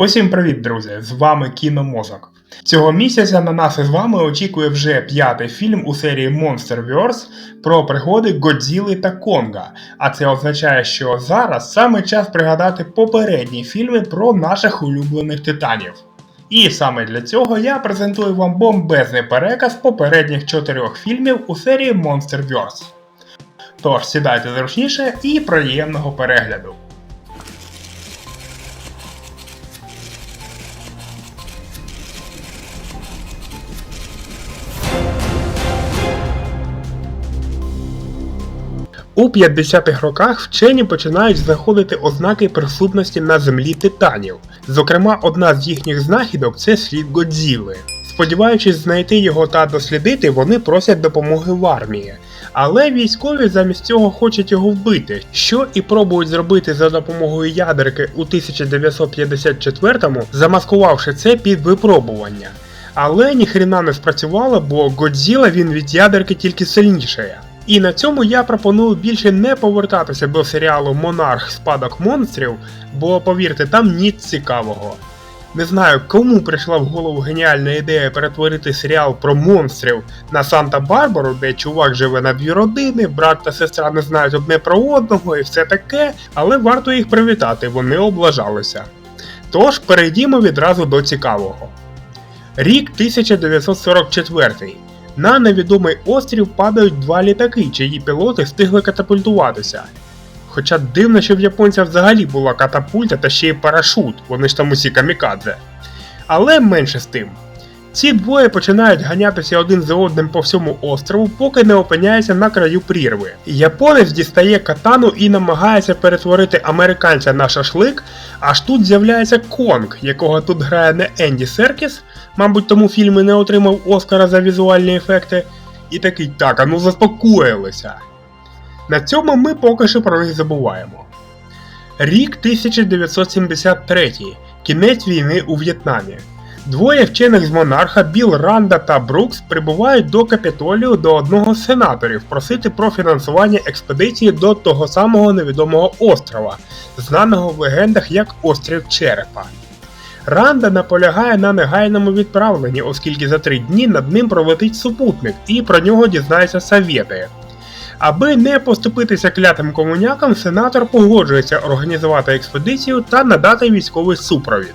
Усім привіт, друзі! З вами Кіномозок. Цього місяця на нас із вами очікує вже п'ятий фільм у серії Monsterverse про пригоди Годзіли та Конга. А це означає, що зараз саме час пригадати попередні фільми про наших улюблених титанів. І саме для цього я презентую вам бомбезний переказ попередніх чотирьох фільмів у серії Monsterverse. Тож сідайте зручніше і приємного перегляду. У 50-х роках вчені починають знаходити ознаки присутності на землі титанів. Зокрема, одна з їхніх знахідок це слід Годзіли. Сподіваючись знайти його та дослідити, вони просять допомоги в армії. Але військові замість цього хочуть його вбити, що і пробують зробити за допомогою ядерки у 1954-му, замаскувавши це під випробування. Але ніхрена не спрацювало, бо Годзіла він від ядерки тільки сильнішає. І на цьому я пропоную більше не повертатися до серіалу Монарх Спадок монстрів, бо повірте, там ніч цікавого. Не знаю, кому прийшла в голову геніальна ідея перетворити серіал про монстрів на Санта-Барбару, де чувак живе на дві родини, брат та сестра не знають одне про одного і все таке, але варто їх привітати, вони облажалися. Тож перейдімо відразу до цікавого. Рік 1944. На невідомий острів падають два літаки, чиї пілоти встигли катапультуватися. Хоча дивно, що в японця взагалі була катапульта та ще й парашут, вони ж там усі камікадзе. Але менше з тим. Ці двоє починають ганятися один за одним по всьому острову, поки не опиняється на краю прірви. Японець дістає катану і намагається перетворити американця на шашлик, аж тут з'являється Конг, якого тут грає не Енді Серкіс, мабуть, тому фільм і не отримав Оскара за візуальні ефекти. І такий так, а ну заспокоїлися. На цьому ми поки що про них забуваємо. Рік 1973. Кінець війни у В'єтнамі. Двоє вчених з монарха Біл Ранда та Брукс прибувають до Капітолію до одного з сенаторів просити про фінансування експедиції до того самого невідомого острова, знаного в легендах як Острів Черепа. Ранда наполягає на негайному відправленні, оскільки за три дні над ним пролетить супутник і про нього дізнаються совєти. Аби не поступитися клятим комунякам, сенатор погоджується організувати експедицію та надати військовий супровід.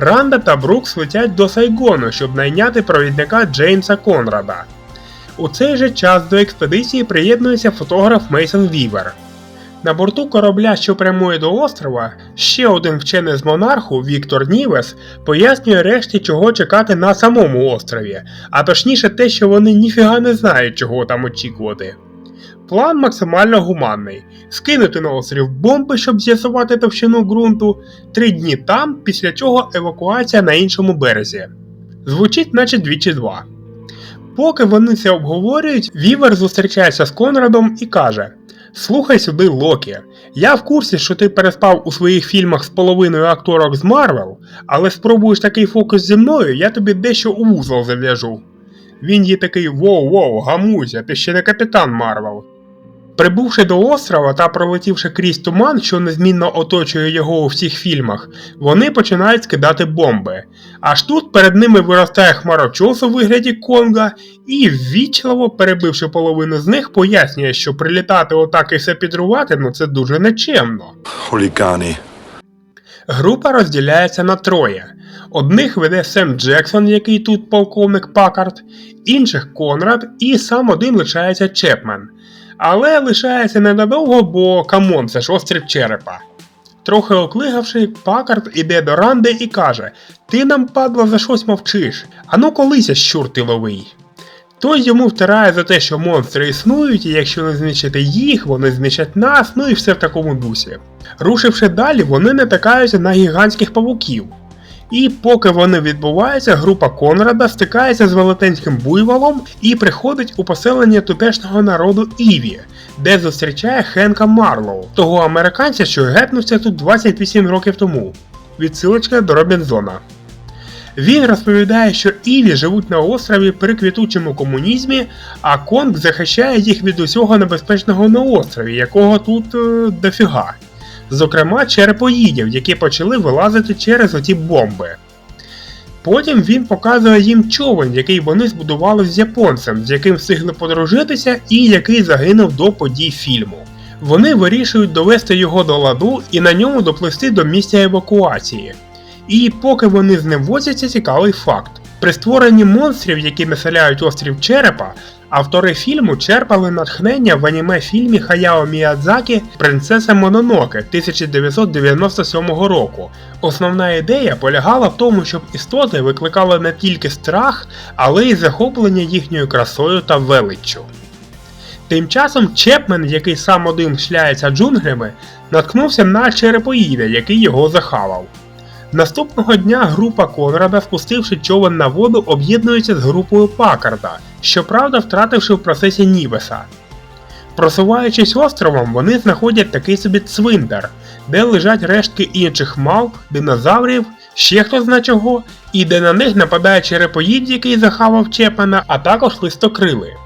Ранда та Брукс летять до Сайгону, щоб найняти провідника Джеймса Конрада. У цей же час до експедиції приєднується фотограф Мейсон Вівер. На борту корабля, що прямує до острова, ще один вчений з монарху Віктор Нівес пояснює решті, чого чекати на самому острові, а точніше те, що вони ніфіга не знають, чого там очікувати. План максимально гуманний: скинути на острів бомби, щоб з'ясувати товщину ґрунту, три дні там, після чого евакуація на іншому березі. Звучить, наче двічі два. Поки вони це обговорюють, Вівер зустрічається з Конрадом і каже: Слухай сюди, Локі. Я в курсі, що ти переспав у своїх фільмах з половиною акторок з Марвел, але спробуєш такий фокус зі мною, я тобі дещо у вузол зав'яжу. Він є такий воу-воу, гамузя, ти ще не капітан Марвел. Прибувши до острова та пролетівши крізь туман, що незмінно оточує його у всіх фільмах, вони починають скидати бомби. Аж тут перед ними виростає хмарочос у вигляді Конга, і ввічливо, перебивши половину з них, пояснює, що прилітати отак і все підрувати, ну це дуже нечемно. Хулігани. Група розділяється на троє. Одних веде Сем Джексон, який тут полковник Пакард, інших Конрад, і сам один лишається Чепмен. Але лишається ненадовго, бо камон, це ж острів черепа. Трохи оклигавши, Пакард іде до Ранди і каже: Ти нам, падла, за щось мовчиш. Ану колися, щур ти ловий. Той йому втирає за те, що монстри існують, і якщо не знищити їх, вони знищать нас, ну і все в такому дусі. Рушивши далі, вони натикаються на гігантських павуків. І поки вони відбуваються, група Конрада стикається з велетенським буйволом і приходить у поселення тутешнього народу Іві, де зустрічає Хенка Марлоу, того американця, що гетнувся тут 28 років тому. Відсилочка до Робінзона. Він розповідає, що Іві живуть на острові при квітучому комунізмі, а Конг захищає їх від усього небезпечного на острові, якого тут е, дофіга. Зокрема черепоїдів, які почали вилазити через оті бомби. Потім він показує їм човен, який вони збудували з японцем, з яким встигли подружитися і який загинув до подій фільму. Вони вирішують довести його до ладу і на ньому доплисти до місця евакуації. І поки вони з ним возяться, цікавий факт. При створенні монстрів, які населяють острів Черепа, автори фільму черпали натхнення в аніме фільмі Хаяо Міядзакі Принцеса Мононоке 1997 року. Основна ідея полягала в тому, щоб істоти викликали не тільки страх, але й захоплення їхньою красою та величчю. Тим часом Чепмен, який сам один шляється джунглями, наткнувся на черепоїда, який його захавав. Наступного дня група Конрада, спустивши човен на воду, об'єднується з групою Пакарда, щоправда втративши в процесі Нівеса. Просуваючись островом, вони знаходять такий собі цвинтар, де лежать рештки інших мавп, динозаврів, ще хто зна чого, і де на них нападає черепоїд, який захавав Чепмена, а також листокрили.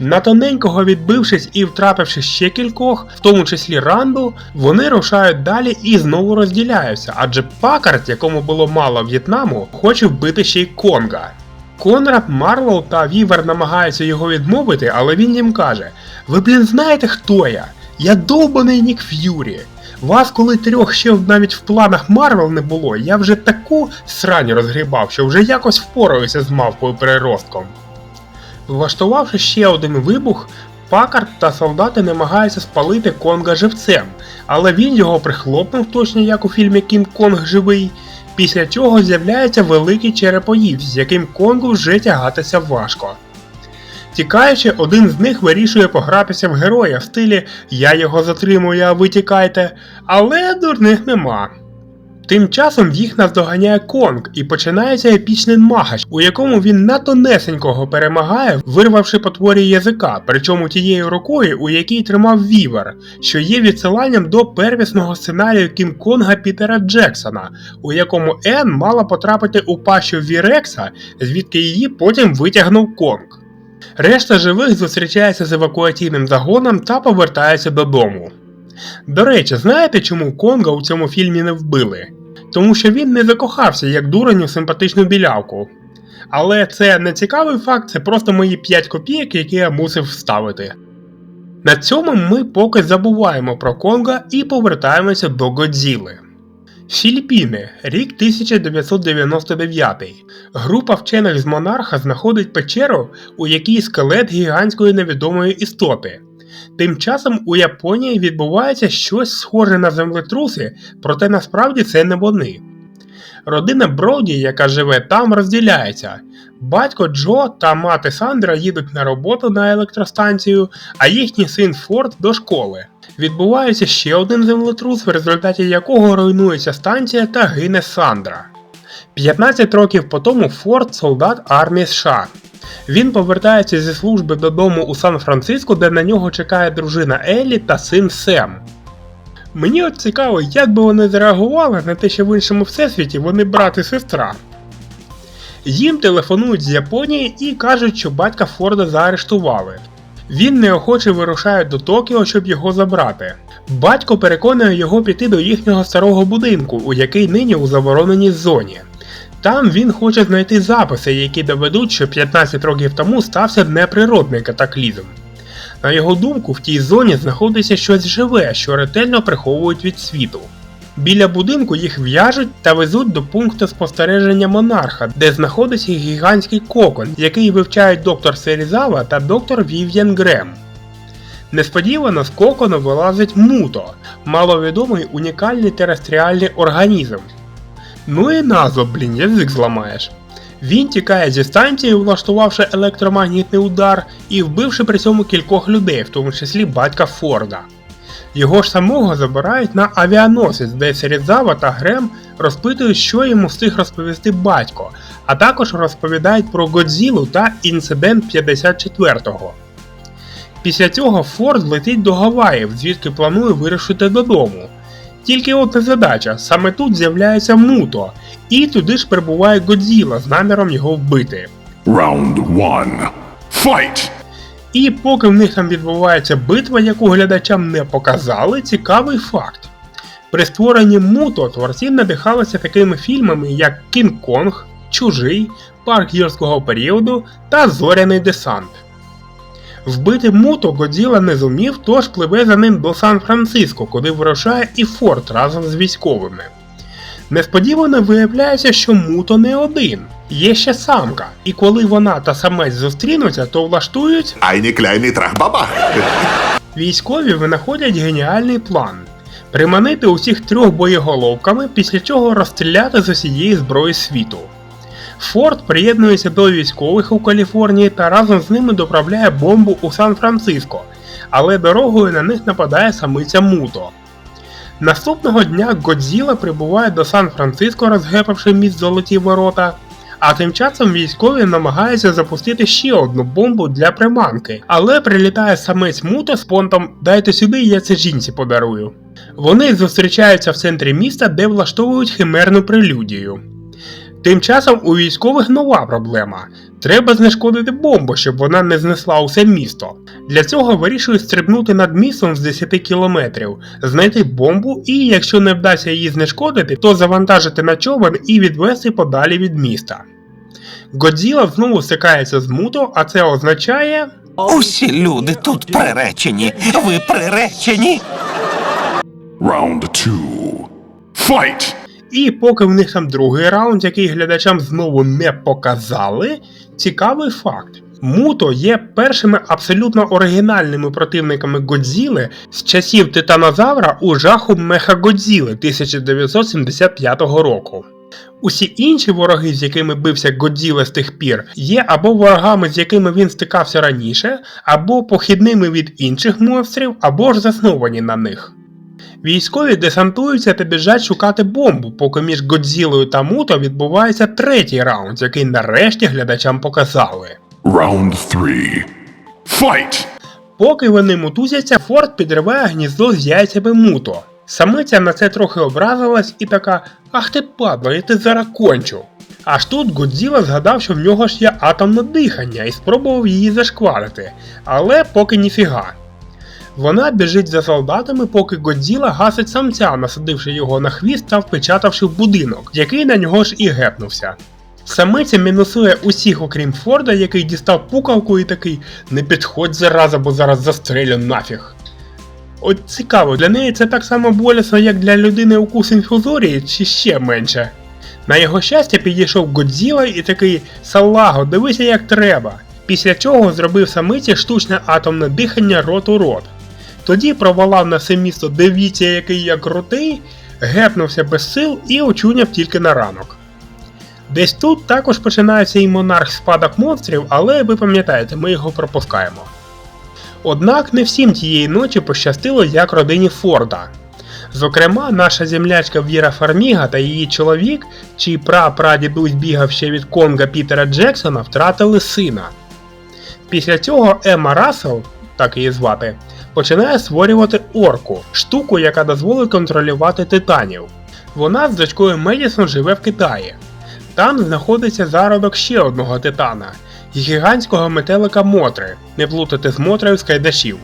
На тоненького відбившись і втративши ще кількох, в тому числі Ранду, вони рушають далі і знову розділяються, адже Пакард, якому було мало В'єтнаму, хоче вбити ще й Конга. Конрад, Марлоу та Вівер намагаються його відмовити, але він їм каже: Ви, блін, знаєте, хто я? Я довбаний Нік Ф'юрі. Вас, коли трьох ще навіть в планах Марвел не було, я вже таку срань розгрібав, що вже якось впораюся з мавпою переростком. Влаштувавши ще один вибух, Пакард та солдати намагаються спалити Конга живцем, але він його прихлопнув точно як у фільмі Кінг Конг живий, після чого з'являється великий черепоїд, з яким Конгу вже тягатися важко. Тікаючи, один з них вирішує погратися в героя в стилі Я його затримую, а ви тікайте, але дурних нема. Тим часом їх наздоганяє Конг і починається епічний магач, у якому він на тонесенького перемагає, вирвавши потворі язика, причому тією рукою, у якій тримав Вівер, що є відсиланням до первісного сценарію Кінг-Конга Пітера Джексона, у якому Ен мала потрапити у пащу Вірекса, звідки її потім витягнув Конг. Решта живих зустрічається з евакуаційним загоном та повертається додому. До речі, знаєте, чому Конга у цьому фільмі не вбили? Тому що він не закохався як дурень у симпатичну білявку. Але це не цікавий факт, це просто мої 5 копійок, які я мусив вставити. На цьому ми поки забуваємо про Конга і повертаємося до Годзіли. Філіппіни, рік 1999. Група вчених з Монарха знаходить печеру, у якій скелет гігантської невідомої істоти. Тим часом у Японії відбувається щось схоже на землетруси, проте насправді це не вони. Родина Броді, яка живе там, розділяється. Батько Джо та мати Сандра їдуть на роботу на електростанцію, а їхній син Форд до школи. Відбувається ще один землетрус, в результаті якого руйнується станція та гине Сандра. 15 років по тому Форд солдат армії США. Він повертається зі служби додому у Сан-Франциско, де на нього чекає дружина Еллі та син Сем. Мені от цікаво, як би вони зреагували на те, що в іншому всесвіті вони брат і сестра. Їм телефонують з Японії і кажуть, що батька Форда заарештували. Він неохоче вирушає до Токіо, щоб його забрати. Батько переконує його піти до їхнього старого будинку, у який нині у забороненій зоні. Там він хоче знайти записи, які доведуть, що 15 років тому стався неприродний катаклізм. На його думку, в тій зоні знаходиться щось живе, що ретельно приховують від світу. Біля будинку їх в'яжуть та везуть до пункту спостереження монарха, де знаходиться гігантський кокон, який вивчають доктор Серізава та доктор Вів'ян Грем. Несподівано з кокону вилазить муто, маловідомий унікальний терестріальний організм. Ну і назва, блін, язик зламаєш. Він тікає зі станції, влаштувавши електромагнітний удар і вбивши при цьому кількох людей, в тому числі батька Форда. Його ж самого забирають на авіаносець, де Серідзава та Грем розпитують, що йому встиг розповісти батько, а також розповідають про Годзілу та інцидент 54-го. Після цього Форд летить до Гаваїв, звідки планує вирушити додому. Тільки от незадача, саме тут з'являється Муто, і туди ж прибуває Годзіла з наміром його вбити. Round one. Fight! І поки в них там відбувається битва, яку глядачам не показали, цікавий факт. При створенні Муто творці надихалися такими фільмами, як Кінг-Конг, Чужий, Парк гірського періоду та Зоряний десант. Вбити Муто Годзіла не зумів, тож пливе за ним до Сан-Франциско, куди вирушає і Форд разом з військовими. Несподівано виявляється, що Муто не один. Є ще самка, і коли вона та самець зустрінуться, то влаштують Eine kleine Трахбабах. Військові винаходять геніальний план приманити усіх трьох боєголовками, після чого розстріляти з усієї зброї світу. Форд приєднується до військових у Каліфорнії та разом з ними доправляє бомбу у Сан-Франциско, але дорогою на них нападає самиця Муто. Наступного дня Годзіла прибуває до Сан-Франциско, розгепавши міст Золоті Ворота. А тим часом військові намагаються запустити ще одну бомбу для приманки, але прилітає самець Муто з понтом Дайте сюди, я це жінці подарую. Вони зустрічаються в центрі міста, де влаштовують химерну прелюдію. Тим часом у військових нова проблема. Треба знешкодити бомбу, щоб вона не знесла усе місто. Для цього вирішують стрибнути над містом з 10 кілометрів, знайти бомбу і, якщо не вдасться її знешкодити, то завантажити на човен і відвести подалі від міста. Годзіла знову стикається з Муто, а це означає. Усі люди тут приречені. Ви приречені. Round two. Fight! І поки в них там другий раунд, який глядачам знову не показали, цікавий факт. Муто є першими абсолютно оригінальними противниками Годзіли з часів Титанозавра у жаху Мехагодзіли 1975 року. Усі інші вороги, з якими бився Годзіла з тих пір, є або ворогами, з якими він стикався раніше, або похідними від інших монстрів, або ж засновані на них. Військові десантуються та біжать шукати бомбу, поки між Годзілою та Муто відбувається третій раунд, який нарешті глядачам показали. Round three. Fight! Поки вони мутузяться, Форд підриває гніздо з яйцями Муто. Самиця на це трохи образилась і така Ах ти падла, я ти зараз кончу. Аж тут Годзіла згадав, що в нього ж є атомне дихання і спробував її зашкварити, але поки ніфіга. Вона біжить за солдатами, поки Годзіла гасить самця, насадивши його на хвіст та впечатавши в будинок, який на нього ж і гепнувся. Самиця мінусує усіх, окрім Форда, який дістав пукалку і такий не підходь зараза, бо зараз застрелю нафіг. От цікаво, для неї це так само болісно, як для людини укус інфузорії, чи ще менше. На його щастя підійшов Годзіла і такий Салаго, дивися як треба. Після чого зробив самиці штучне атомне дихання рот у рот. Тоді провалав на все місто дивіться, який я крутий, гепнувся без сил і очуняв тільки на ранок. Десь тут також починається і монарх спадок монстрів, але ви пам'ятаєте, ми його пропускаємо. Однак не всім тієї ночі пощастило як родині Форда. Зокрема, наша землячка Віра Фарміга та її чоловік, чий прапрадідусь бігав ще від Конга Пітера Джексона, втратили сина. Після цього Ема Рассел, так її звати, починає створювати орку, штуку, яка дозволить контролювати титанів. Вона з дочкою Медісон живе в Китаї. Там знаходиться зародок ще одного титана гігантського метелика Мотри, не плутати з Мотрою з кайдашів.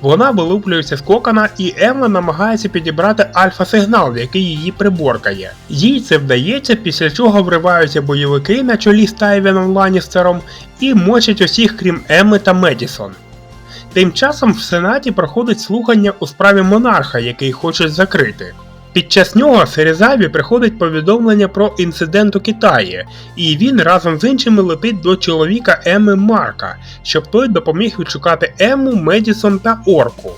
Вона вилуплюється з кокона, і Емма намагається підібрати альфа-сигнал, який її приборкає. Їй це вдається, після чого вриваються бойовики на чолі з Тайвеном Ланністером і мочать усіх, крім Емми та Медісон. Тим часом в Сенаті проходить слухання у справі монарха, який хочуть закрити. Під час нього Серезаві приходить повідомлення про інцидент у Китаї, і він разом з іншими летить до чоловіка Еми Марка, щоб той допоміг відшукати Ему, Медісон та Орку.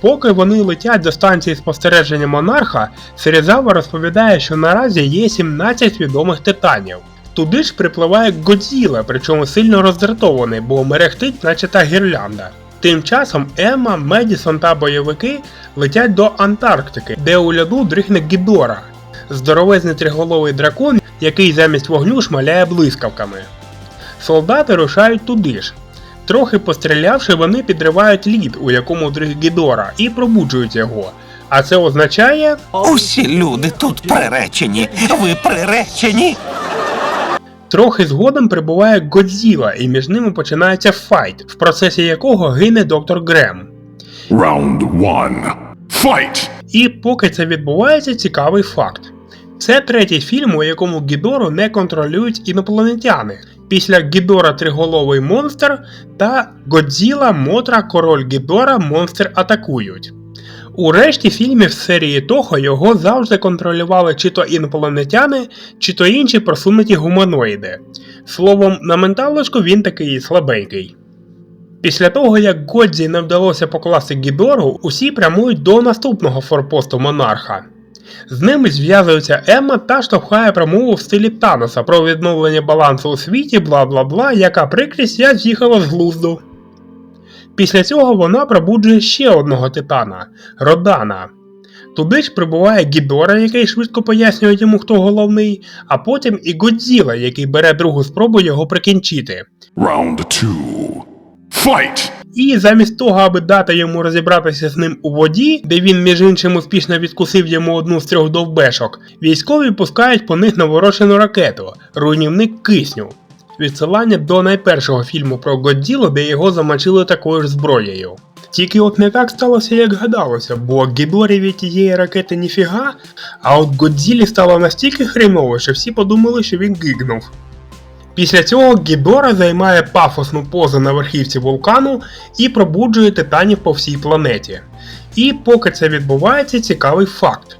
Поки вони летять до станції спостереження монарха, Серезава розповідає, що наразі є 17 відомих титанів. Туди ж припливає Годзіла, причому сильно роздратований, бо мерехтить, наче та гірлянда. Тим часом Емма, Медісон та бойовики летять до Антарктики, де у льоду дрихне Гідора, здоровезний триголовий дракон, який замість вогню шмаляє блискавками. Солдати рушають туди ж. Трохи пострілявши, вони підривають лід, у якому дрих Гідора, і пробуджують його. А це означає. Усі люди тут приречені. Ви приречені. Трохи згодом прибуває Годзіла, і між ними починається файт, в процесі якого гине доктор Грем. Round one. Fight! І поки це відбувається, цікавий факт. Це третій фільм, у якому Гідору не контролюють інопланетяни. Після Гідора Триголовий монстр та Годзіла, Мотра, Король Гідора, Монстр атакують. У решті фільмів серії Того його завжди контролювали чи то інопланетяни, чи то інші просунуті гуманоїди. Словом, на менталочку він такий слабенький. Після того, як Годзі не вдалося покласти Гідору, усі прямують до наступного форпосту монарха. З ними зв'язується Емма та штовхає промову в стилі Таноса про відновлення балансу у світі, бла бла бла, яка прикрість я з'їхала з глузду. Після цього вона пробуджує ще одного титана Родана. Туди ж прибуває Гідора, який швидко пояснює йому, хто головний, а потім і Годзіла, який бере другу спробу його прикінчити. Round two. Fight! І замість того, аби дати йому розібратися з ним у воді, де він між іншим успішно відкусив йому одну з трьох довбешок, військові пускають по них наворочену ракету руйнівник кисню. Відсилання до найпершого фільму про Годзілу, де його замочили такою ж зброєю. Тільки от не так сталося, як гадалося, бо Гідорі від тієї ракети ніфіга, а от Годзілі стало настільки хреново, що всі подумали, що він гигнув. Після цього Гідора займає пафосну позу на верхівці вулкану і пробуджує титанів по всій планеті. І поки це відбувається, цікавий факт.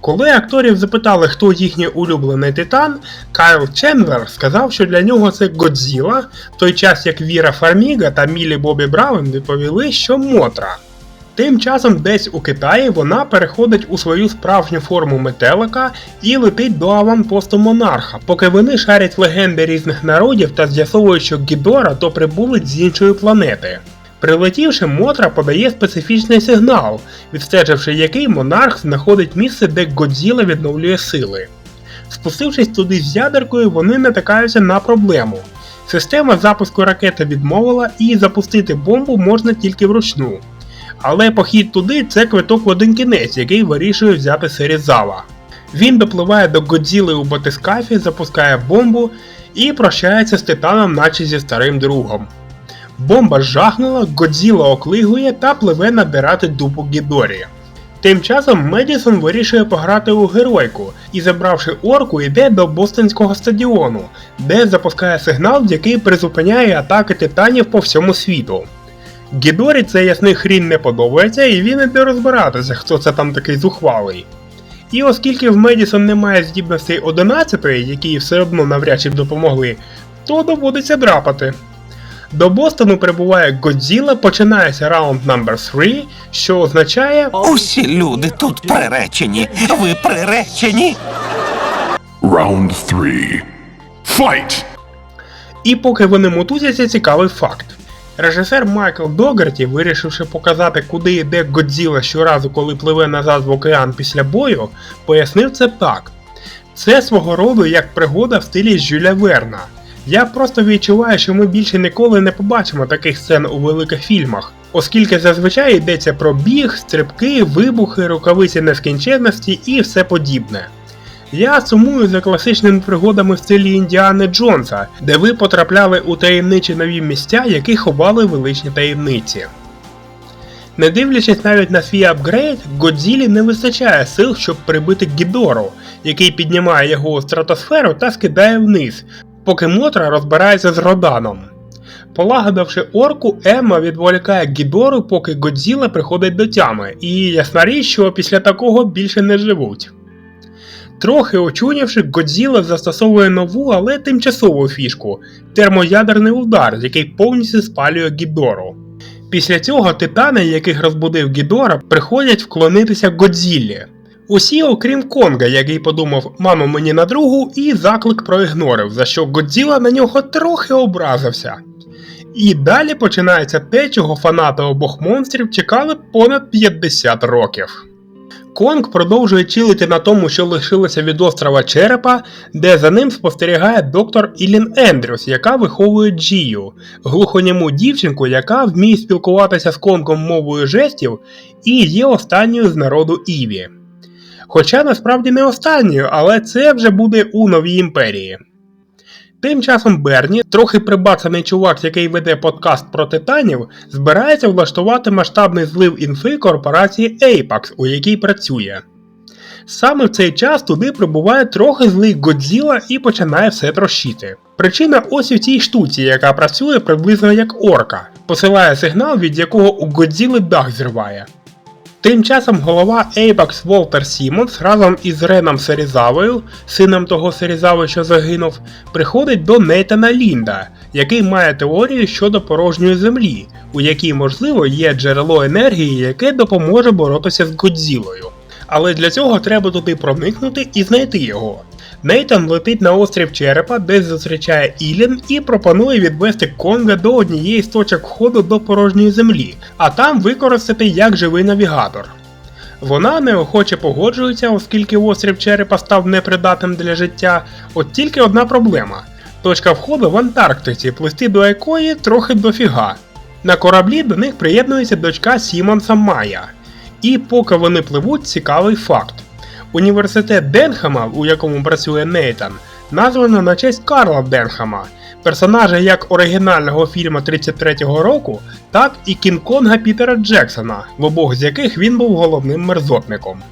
Коли акторів запитали, хто їхній улюблений титан, Кайл Чендлер сказав, що для нього це Годзіла, в той час як Віра Фарміга та Мілі Бобі Браун відповіли, що Мотра. Тим часом десь у Китаї вона переходить у свою справжню форму метелика і летить до аванпосту монарха, поки вони шарять легенди різних народів та з'ясовують, що Гідора то прибулець з іншої планети. Прилетівши, Мотра подає специфічний сигнал, відстеживши який монарх знаходить місце, де Годзіла відновлює сили. Спустившись туди з ядеркою, вони натикаються на проблему. Система запуску ракети відмовила і запустити бомбу можна тільки вручну. Але похід туди це квиток в один кінець, який вирішує взяти Серізава. Він допливає до Годзіли у батискафі, запускає бомбу і прощається з Титаном, наче зі старим другом. Бомба жахнула, Годзіла оклигує та пливе набирати дупу Гідорі. Тим часом Медісон вирішує пограти у геройку і, забравши орку, йде до Бостонського стадіону, де запускає сигнал, який призупиняє атаки титанів по всьому світу. Гідорі цей ясний хрін не подобається, і він іде розбиратися, хто це там такий зухвалий. І оскільки в Медісон немає здібностей 11, які все одно навряд чи допомогли, то доводиться драпати. До Бостону прибуває Годзіла, починається раунд номер 3, що означає Усі люди тут приречені. Ви приречені. Round three. Fight! І поки вони мутузяться, цікавий факт. Режисер Майкл Догарті, вирішивши показати, куди йде Годзіла щоразу, коли пливе назад в океан після бою, пояснив це так. Це свого роду як пригода в стилі Жюля Верна. Я просто відчуваю, що ми більше ніколи не побачимо таких сцен у великих фільмах, оскільки зазвичай йдеться про біг, стрибки, вибухи, рукавиці нескінченності і все подібне. Я сумую за класичними пригодами в стилі Індіани Джонса, де ви потрапляли у таємничі нові місця, які ховали величні таємниці. Не дивлячись навіть на свій апгрейд, Годзілі не вистачає сил, щоб прибити Гідору, який піднімає його у стратосферу та скидає вниз, поки Мотра розбирається з Роданом. Полагодивши орку, Емма відволікає Гідору, поки Годзіла приходить до тями, і ясна річ, що після такого більше не живуть. Трохи очунявши, Годзіла застосовує нову, але тимчасову фішку термоядерний удар, який повністю спалює Гідору. Після цього титани, яких розбудив Гідора, приходять вклонитися Годзіллі. Усі, окрім Конга, який подумав мамо мені на другу, і заклик проігнорив, за що Годзіла на нього трохи образився. І далі починається те, чого фанати обох монстрів чекали понад 50 років. Конг продовжує чилити на тому, що лишилося від острова Черепа, де за ним спостерігає доктор Ілін Ендрюс, яка виховує Джію, глухоніму дівчинку, яка вміє спілкуватися з Конгом мовою жестів і є останньою з народу Іві. Хоча насправді не останньою, але це вже буде у новій імперії. Тим часом Берні, трохи прибацаний чувак, який веде подкаст про титанів, збирається влаштувати масштабний злив інфи корпорації Apex, у якій працює. Саме в цей час туди прибуває трохи злий Годзіла і починає все трощити. Причина ось у цій штуці, яка працює приблизно як орка, посилає сигнал, від якого у Годзіли дах зриває. Тим часом голова Apex Волтер Сімонс разом із Реном Серізавою, сином того Серізави, що загинув, приходить до Нейтана Лінда, який має теорію щодо порожньої землі, у якій, можливо, є джерело енергії, яке допоможе боротися з Годзілою. Але для цього треба туди проникнути і знайти його. Нейтан летить на острів Черепа, де зустрічає Ілін і пропонує відвести Конга до однієї з точок входу до порожньої землі, а там використати як живий навігатор. Вона неохоче погоджується, оскільки острів Черепа став непридатним для життя, от тільки одна проблема. Точка входу в Антарктиці, плисти до якої трохи дофіга. На кораблі до них приєднується дочка Сімонса Майя. І поки вони пливуть, цікавий факт. Університет Денхема, у якому працює Нейтан, названо на честь Карла Денхема, персонажа як оригінального фільму 33-го року, так і Кінг-Конга Пітера Джексона, в обох з яких він був головним мерзотником.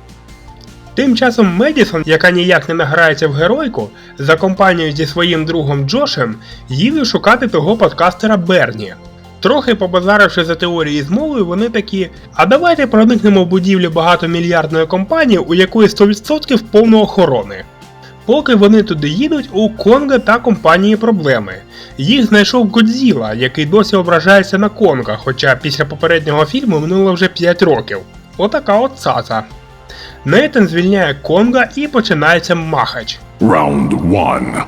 Тим часом Медісон, яка ніяк не награється в геройку, за компанією зі своїм другом Джошем, їде шукати того подкастера Берні. Трохи побазаривши за теорії змови, вони такі, а давайте проникнемо в будівлю багатомільярдної компанії, у якої 100% повно охорони. Поки вони туди їдуть, у Конга та компанії проблеми. Їх знайшов Годзіла, який досі ображається на Конга, хоча після попереднього фільму минуло вже 5 років. Отака от цаца. Нейтан звільняє Конга і починається махач. Round one.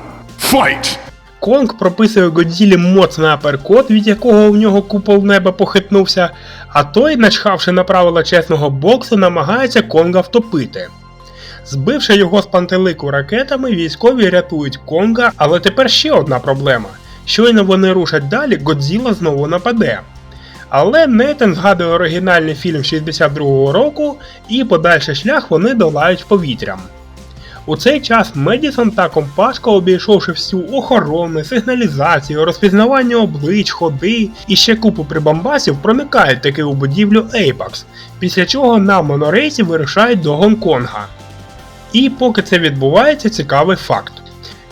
Fight! Конг прописує Годзілі моцний аперкот, від якого у нього купол неба похитнувся, а той, начхавши на правила чесного боксу, намагається Конга втопити. Збивши його з пантелику ракетами, військові рятують Конга, але тепер ще одна проблема. Щойно вони рушать далі, Годзіла знову нападе. Але Нейтан згадує оригінальний фільм 62-го року, і подальший шлях вони долають повітрям. У цей час Медісон та Компашка, обійшовши всю охорону, сигналізацію, розпізнавання облич, ходи і ще купу прибамбасів, проникають таки у будівлю Apex, після чого на монорейсі вирушають до Гонконга. І поки це відбувається, цікавий факт.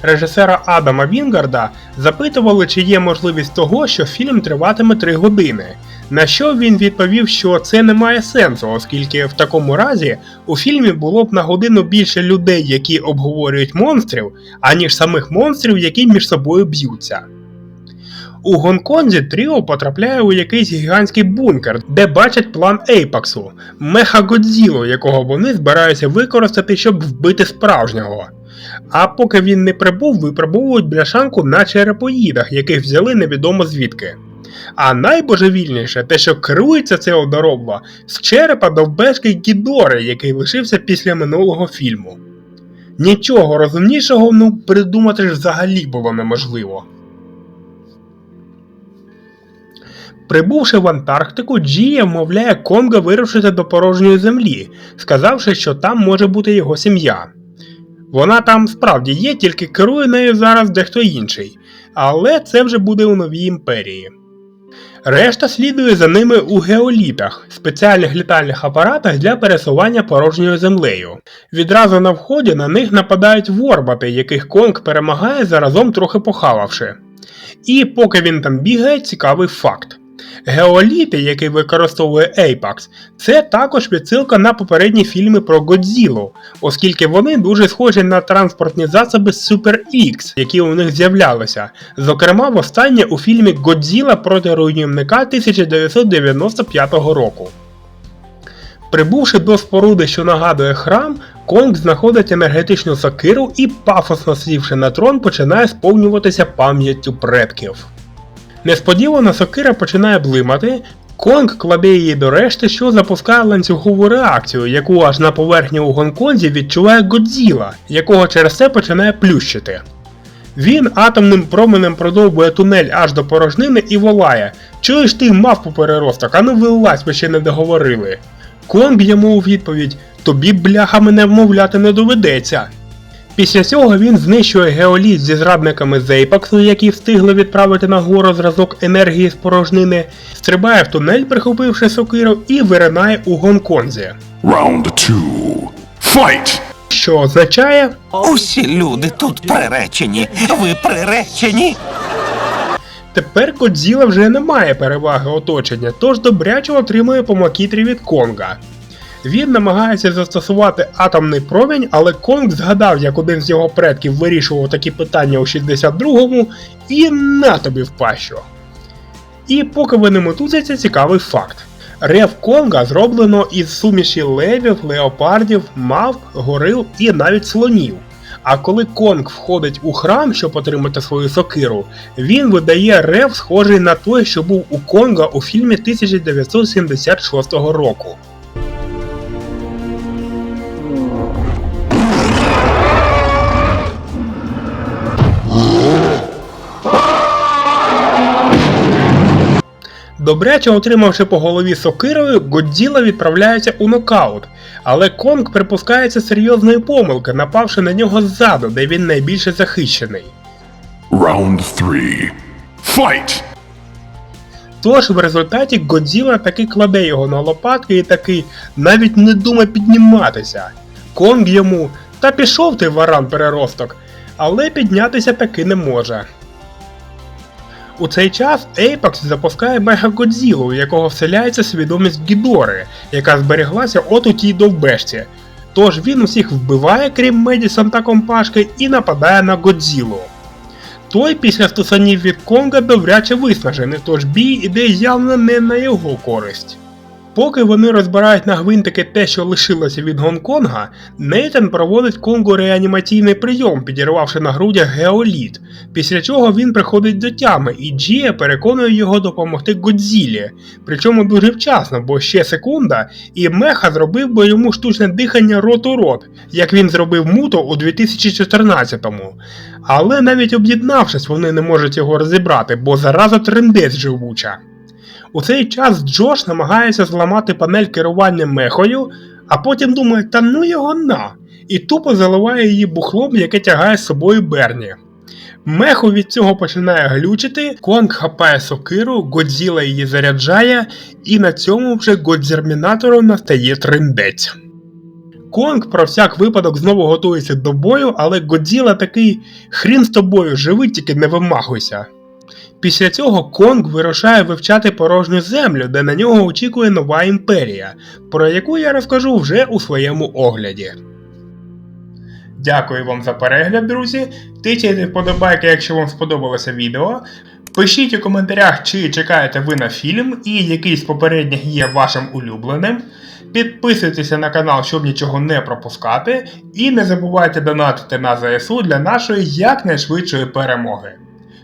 Режисера Адама Вінгарда запитували, чи є можливість того, що фільм триватиме 3 години. На що він відповів, що це не має сенсу, оскільки в такому разі у фільмі було б на годину більше людей, які обговорюють монстрів, аніж самих монстрів, які між собою б'ються. У Гонконзі Тріо потрапляє у якийсь гігантський бункер, де бачать план Ейпаксу Меха-Годзілу, якого вони збираються використати, щоб вбити справжнього. А поки він не прибув, випробовують бляшанку на черепоїдах, яких взяли невідомо звідки. А найбожевільніше те, що керується це одоробло з черепа довбешки Гідори, який лишився після минулого фільму. Нічого розумнішого ну придумати ж взагалі було неможливо. Прибувши в Антарктику, Джія вмовляє Конга вирушити до порожньої землі, сказавши, що там може бути його сім'я. Вона там справді є, тільки керує нею зараз дехто інший, але це вже буде у новій імперії. Решта слідує за ними у геолітах, спеціальних літальних апаратах для пересування порожньою землею. Відразу на вході на них нападають ворбати, яких Конг перемагає заразом трохи похававши. І поки він там бігає, цікавий факт. Геоліти, які використовує Apex, це також відсилка на попередні фільми про Годзілу, оскільки вони дуже схожі на транспортні засоби Super X, які у них з'являлися, зокрема востаннє у фільмі Годзіла проти руйнівника 1995 року. Прибувши до споруди, що нагадує храм, Конг знаходить енергетичну сокиру і, пафосно сівши на трон, починає сповнюватися пам'яттю предків. Несподівано сокира починає блимати, Конг кладе її до решти, що запускає ланцюгову реакцію, яку аж на поверхні у Гонконзі відчуває Годзіла, якого через це починає плющити. Він атомним променем продовбує тунель аж до порожнини і волає Чуєш ти мавпу переросток, а ну вилазь, ми ще не договорили. Конг йому у відповідь Тобі бляха мене вмовляти не доведеться. Після цього він знищує геоліт зі зрадниками Зейпаксу, які встигли відправити на гору зразок енергії з порожнини, стрибає в тунель, прихопивши сокиру, і виринає у Гонконзі. Round two. Fight! Що означає, Усі люди тут приречені. Ви приречені. тепер Кодзіла вже не має переваги оточення, тож добряче отримує по макітрі від Конга. Він намагається застосувати атомний промінь, але Конг згадав, як один з його предків вирішував такі питання у 62-му, і на тобі в пащу. І поки вони мотузяться, цікавий факт. Рев Конга зроблено із суміші левів, леопардів, мавп, горил і навіть слонів. А коли Конг входить у храм, щоб отримати свою сокиру, він видає рев, схожий на той, що був у Конга у фільмі 1976 року. Добряче отримавши по голові сокирою, Годзіла відправляється у нокаут, але Конг припускається серйозної помилки, напавши на нього ззаду, де він найбільше захищений. Round three. Fight! Тож в результаті Годзіла таки кладе його на лопатки і такий навіть не думає підніматися. Конг йому та пішов ти варан переросток, але піднятися таки не може. У цей час Ейпакс запускає Мегагодзілу, у якого вселяється свідомість Гідори, яка зберіглася от у тій довбешці. Тож він усіх вбиває, крім Медісон та Компашки, і нападає на Годзілу. Той після стусанів від Конга добряче виснажений, тож бій іде явно не на його користь. Поки вони розбирають на гвинтики те, що лишилося від Гонконга, Нейтан проводить Конгу реанімаційний прийом, підірвавши на грудях геоліт, після чого він приходить до тями, і Джія переконує його допомогти Годзілі, причому дуже вчасно, бо ще секунда, і Меха зробив би йому штучне дихання рот у рот, як він зробив Муто у 2014-му. Але навіть об'єднавшись, вони не можуть його розібрати, бо зараза трендець живуча. У цей час Джош намагається зламати панель керування мехою, а потім думає, та ну його на, і тупо заливає її бухлом, яке тягає з собою Берні. Меху від цього починає глючити, Конг хапає сокиру, Годзіла її заряджає, і на цьому вже Годзермінатору настає триндець. Конг про всяк випадок знову готується до бою, але Годзіла такий хрін з тобою, живи тільки не вимахуйся. Після цього Конг вирушає вивчати порожню землю, де на нього очікує нова імперія, про яку я розкажу вже у своєму огляді. Дякую вам за перегляд, друзі. Тичайте вподобайки, якщо вам сподобалося відео. Пишіть у коментарях, чи чекаєте ви на фільм і який з попередніх є вашим улюбленим. Підписуйтеся на канал, щоб нічого не пропускати. І не забувайте донатити на ЗСУ для нашої якнайшвидшої перемоги.